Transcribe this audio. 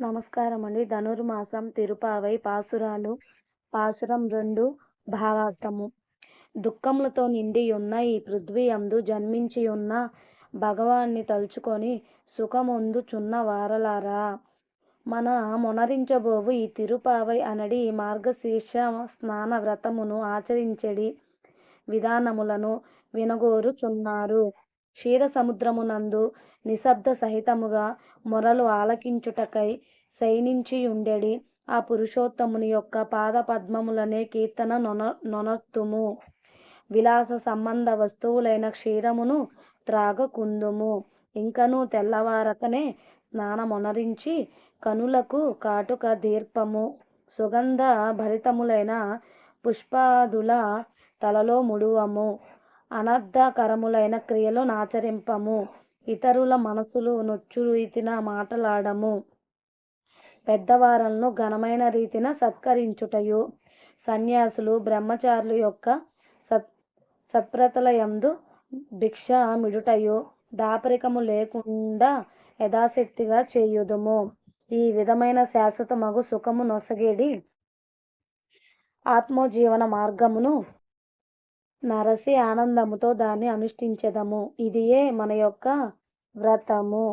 నమస్కారం అండి ధనుర్మాసం తిరుపావై పాసురాలు పాసురం రెండు భావార్థము. దుఃఖములతో నిండి ఉన్న ఈ పృథ్వీ అందు జన్మించి ఉన్న భగవాన్ని తలుచుకొని సుఖముందుచున్న వారలారా? మన మొనరించబోవు ఈ తిరుపావై అనడి మార్గశీర్ష స్నాన వ్రతమును ఆచరించడి విధానములను వినగోరుచున్నారు. క్షీర సముద్రమునందు నిశ్శబ్ద సహితముగా మొరలు ఆలకించుటకై శయనించియుండెడి ఆ పురుషోత్తముని యొక్క పాద పద్మములనే కీర్తన నొన నొనర్తుము. విలాస సంబంధ వస్తువులైన క్షీరమును త్రాగకుందుము. ఇంకను తెల్లవారకనే స్నానమొనరించి కనులకు కాటుక దీర్పము. సుగంధ భరితములైన పుష్పాదుల తలలో ముడువము. అనర్థకరములైన క్రియలు నాచరింపము ఇతరుల మనసులు నొచ్చు రీతిన మాటలాడము. పెద్దవారలను ఘనమైన రీతిన సత్కరించుటయు. సన్యాసులు బ్రహ్మచారులు యొక్క సత్ సత్ప్రతలయందు భిక్ష మిడుటయు దాపరికము లేకుండా యథాశక్తిగా చేయుదుము. ఈ విధమైన శాశ్వత మగు సుఖము నొసగేడి. ఆత్మజీవన మార్గమును నరసి ఆనందముతో దాన్ని అనుష్ఠించెదము. ఇదియే మన యొక్క వ్రతము.